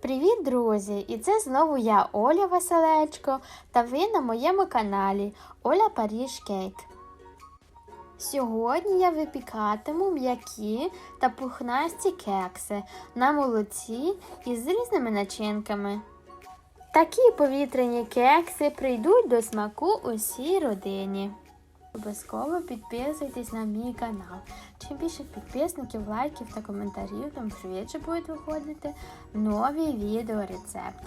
Привіт, друзі! І це знову я, Оля Василечко, та ви на моєму каналі Оля Паріж Кейк. Сьогодні я випікатиму м'які та пухнасті кекси на молоці із різними начинками. Такі повітряні кекси прийдуть до смаку усій родині. Обов'язково підписуйтесь на мій канал. Чим більше підписників, лайків та коментарів, тим швидше будуть виходити нові відеорецепти.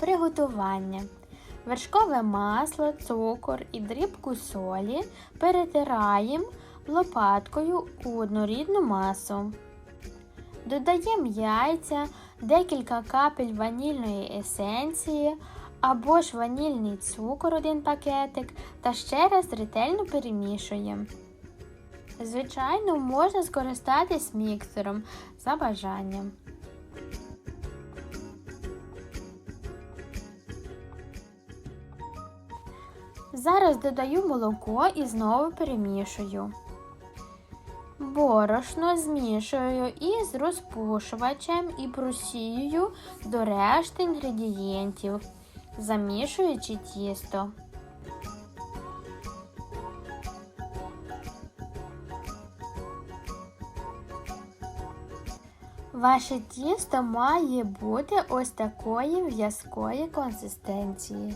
Приготування. Вершкове масло, цукор і дрібку солі перетираємо лопаткою у однорідну масу. Додаємо яйця, декілька капель ванільної есенції або ж ванільний цукор один пакетик та ще раз ретельно перемішуємо. Звичайно, можна скористатись міксером за бажанням. Зараз додаю молоко і знову перемішую. Борошно змішую із розпушувачем і просіюю до решти інгредієнтів, замішуючи тісто. Ваше тісто має бути ось такої в'язкої консистенції.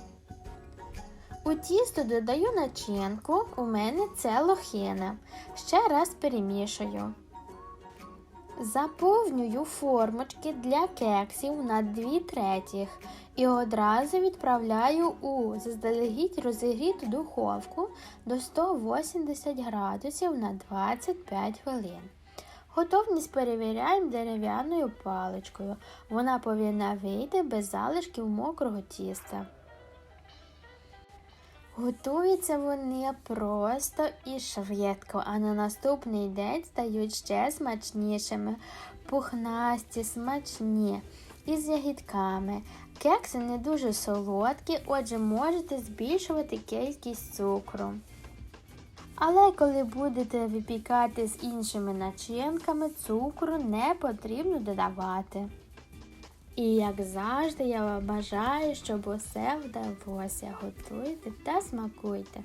У тісто додаю начинку, у мене це лохина. Ще раз перемішую. Заповнюю формочки для кексів на 2 третіх і одразу відправляю у заздалегідь розігріту духовку до 180 градусів на 25 хвилин. Готовність перевіряємо дерев'яною паличкою. Вона повинна вийти без залишків мокрого тіста. Готуються вони просто і швидко, а на наступний день стають ще смачнішими, пухнасті, смачні і з ягідками. Кекси не дуже солодкі, отже, можете збільшувати кількість цукру. Але коли будете випікати з іншими начинками, цукру не потрібно додавати. І як завжди, я вам бажаю, щоб усе вдалося. Готуйте та смакуйте.